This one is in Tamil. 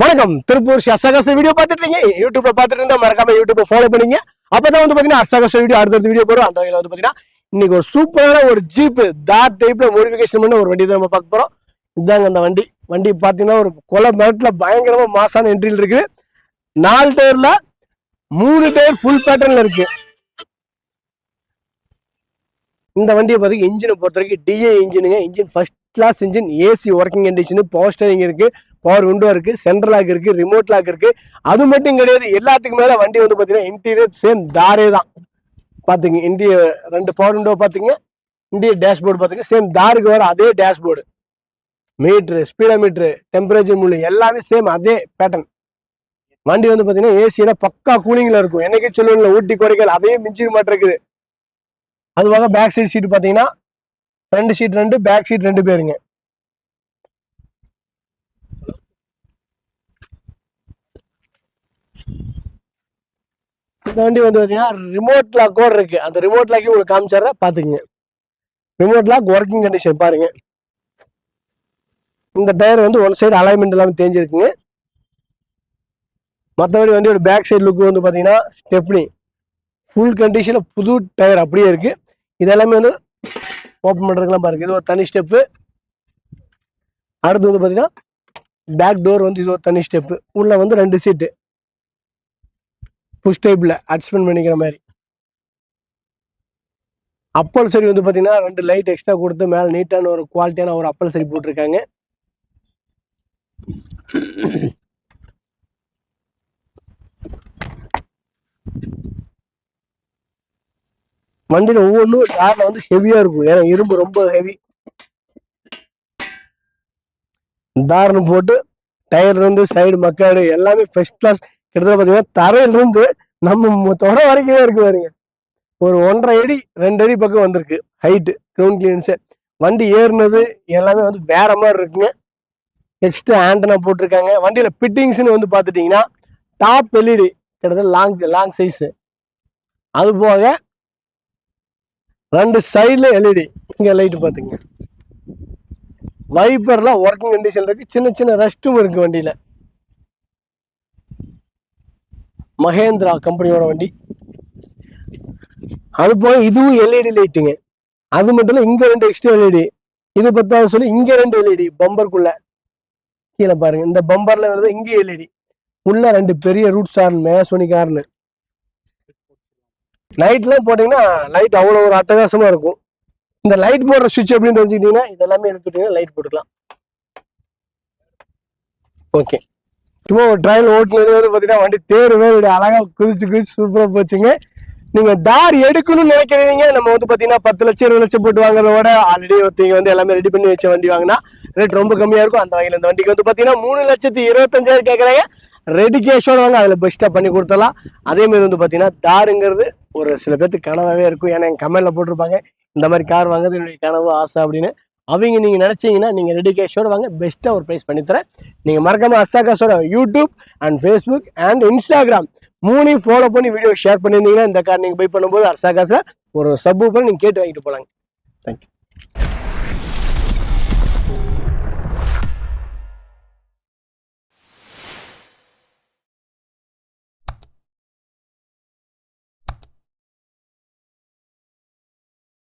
வணக்கம். திருப்பூர் ஸ்ரீ அசகச வீடியோ பார்த்துட்டு இருக்கீங்க யூடியூப்ல பார்த்துட்டு இருந்தா மறக்காம யூடியூப் ஃபாலோ பண்ணீங்க. அப்பதான் வந்து பாத்தீங்கன்னா அசகச வீடியோ அடுத்தடுத்த வீடியோ போறோம். அந்த வகையில வந்து பாத்தீங்கன்னா இன்னைக்கு ஒரு சூப்பரான ஒரு ஜீப் தார் டைப்ல மோடிஃபிகேஷன் பண்ண ஒரு வண்டி தான் நம்ம பார்க்க போறோம். இதாங்க அந்த வண்டி. வண்டி பாத்தீங்கன்னா ஒரு கொலை மேட்ல பயங்கரமா மாசான என்ட்ரியில் இருக்கு நாலு டயர்ல மூணு டயர் ஃபுல் பேட்டர்ன்ல இருக்கு. இந்த வண்டியை பார்த்தீங்கன்னா இன்ஜினை பொறுத்த வரைக்கும் டிஏ இன்ஜினுங்க engine first class engine AC working condition power steering இருக்கு. பவர் விண்டோ இருக்கு சென்ட்ரல் லாக் இருக்கு ரிமோட் லாக் இருக்கு. அது மட்டும் கிடையாது எல்லாத்துக்கும் மேல வண்டி வந்து பாத்தீங்கன்னா இன்டீரியர் சேம் தாரே தான். பார்த்துங்க இந்திய ரெண்டு பவர் விண்டோ பாத்தீங்க இந்திய டேஷ்போர்டு பாத்தீங்க சேம் தாருக்கு வர அதே டேஷ்போர்டு மீட்ரு ஸ்பீடோமீட்ரு டெம்பரேச்சர் முள்ளு எல்லாமே சேம் அதே பேட்டர்ன் வண்டி வந்து பாத்தீங்கன்னா ஏசியில பக்கா கூலிங்ல இருக்கும். என்னைக்கு சொல்லுவீங்களா ஊட்டி குறைக்கல் அதையும் மிஞ்சிக்க மாட்டிருக்குது அதுவாக பேக் சைடு சீட் பாத்தீங்கன்னா ரெண்டு சீட் ரெண்டு பேக் சீட் ரெண்டு பேருங்க. இந்த வண்டி வந்து பார்த்தீங்கன்னா ரிமோட் லாக் கூட இருக்கு. அந்த ரிமோட் லாக்கையும் உங்களுக்கு காமிச்சிடுறேன் பார்த்துக்குங்க ரிமோட் லாக் ஒர்க்கிங் கண்டிஷன் பாருங்க. இந்த டயர் வந்து ஒன் சைடு அலைன்மெண்ட் எல்லாமே தேஞ்சிருக்குங்க. மற்றபடி வண்டியோட பேக் சைடு லுக் வந்து பார்த்தீங்கன்னா ஸ்டெப்னி ஃபுல் கண்டிஷனில் புது டயர் அப்படியே இருக்கு. இது எல்லாமே வந்து ஓப்பன் பண்ணுறதுக்கெல்லாம் பாருங்க. இது ஒரு தனி ஸ்டெப்பு அடுத்து வந்து பார்த்தீங்கன்னா பேக் டோர் வந்து இது ஒரு தனி ஸ்டெப்பு உள்ள வந்து ரெண்டு சீட்டு புஷ் டைப்ல அட்ஜஸ்ட்மெண்ட் பண்ணிக்கிற மாதிரி. அப்பல் சரி வந்து பார்த்தீங்கன்னா ரெண்டு லைட் எக்ஸ்ட்ரா கொடுத்து மேலே நீட்டான ஒரு குவாலிட்டியான ஒரு அப்பல் சரி போட்டிருக்காங்க. வண்டியில் ஒவ்வொன்றும் காரில் வந்து ஹெவியாக இருக்கும். ஏன்னா இரும்பு ரொம்ப ஹெவி தாரணம் போட்டு டயர்ல இருந்து சைடு மக்காடு எல்லாமே ஃபர்ஸ்ட் கிளாஸ் கிட்டத்தட்ட பார்த்தீங்கன்னா தரையில இருந்து நம்ம தொட வரைக்கும் இருக்கு பாருங்க. ஒரு ஒன்றரை அடி ரெண்டு அடி பக்கம் வந்திருக்கு. ஹைட்டு கிரவுண்ட் கிளியன்ஸு வண்டி ஏறுனது எல்லாமே வந்து வேற மாதிரி இருக்குங்க. எக்ஸ்ட்ரா ஆண்டனா போட்டிருக்காங்க. வண்டியில பிட்டிங்ஸ்னு வந்து பார்த்துட்டிங்கன்னா டாப் எல்இடி கிட்டத்தட்ட லாங் லாங் சைஸு அது போக ரெண்டு சைடில் எல்இடி இங்கே லைட்டு பார்த்துங்க வைப்பர்லாம் ஒர்க்கிங் கண்டிஷன் இருக்குது சின்ன சின்ன ரெஸ்ட்டும் இருக்குது வண்டியில். மகேந்திரா கம்பெனியோட வண்டி. அது போக இதுவும் எல்இடி லைட்டுங்க அது மட்டும் இல்ல இங்க ரெண்டு எக்ஸ்ட்ரா எல்இடி இது பத்தாவது சொல்லி இங்க ரெண்டு எல்இடி பம்பருக்குள்ள கீழே பாருங்க இந்த பம்பர்ல வந்து இங்க எல்இடி உள்ள ரெண்டு பெரிய ரூட் சார்ன் மேசோனி கார்னு லைட்லாம் போட்டீங்கன்னா லைட் அவ்வளோ ஒரு அட்டகாசமா இருக்கும். இந்த லைட் போடுற சுவிட்ச் எப்படின்னு தெரிஞ்சுக்கிட்டீங்கன்னா இதெல்லாமே எடுத்துட்டீங்கன்னா லைட் போட்டுக்கலாம். ஓகே சும்மா ஒரு ட்ரையல் ஓட்டுனது வந்து பார்த்தீங்கன்னா வண்டி தேருவே இப்படி அழகாக குதிச்சு குதிச்சு சூப்பராக போச்சுங்க. நீங்கள் தார் எடுக்கணும்னு நினைக்கிறீங்க. நம்ம வந்து பார்த்தீங்கன்னா பத்து லட்சம் இருபது லட்சம் போட்டு வாங்குறத விட ஆல்ரெடி ஒருத்தவங்க வந்து எல்லாமே ரெடி பண்ணி வச்ச வண்டி வாங்கினா ரேட் ரொம்ப கம்மியாக இருக்கும். அந்த வகையில் இந்த வண்டிக்கு வந்து பார்த்தீங்கன்னா மூணு லட்சத்தி இருபத்தஞ்சாயிரம் கேட்கறாங்க ரெடி கேஷோட வாங்க. அதில் பெஸ்ட்டாக பண்ணி கொடுத்தலாம் அதே மாதிரி வந்து பார்த்தீங்கன்னா தாருங்கிறது ஒரு சில பேர்த்துக்கு கனவாகவே இருக்கும். ஏன்னா என் கமெண்டில் போட்டிருப்பாங்க. இந்த மாதிரி கார் வாங்குறது என்னுடைய கனவு ஆசை அப்படின்னு. அவங்க நீங்கள் நினச்சிங்கன்னா நீங்கள் ரெடி கேஷோட வாங்க பெஸ்ட்டாக ஒரு ப்ரைஸ் பண்ணித்தரேன் நீங்கள் மறக்காமல் அசாகாஸோட YouTube and Facebook and Instagram மூணையும் ஃபாலோ பண்ணி வீடியோ ஷேர் பண்ணியிருந்தீங்கன்னா இந்த கார் நீங்கள் பை பண்ணும்போது அசாகாஸை ஒரு சப் பண்ணி நீங்கள் கேட்டு வாங்கிட்டு போகலாங்க தேங்க்யூ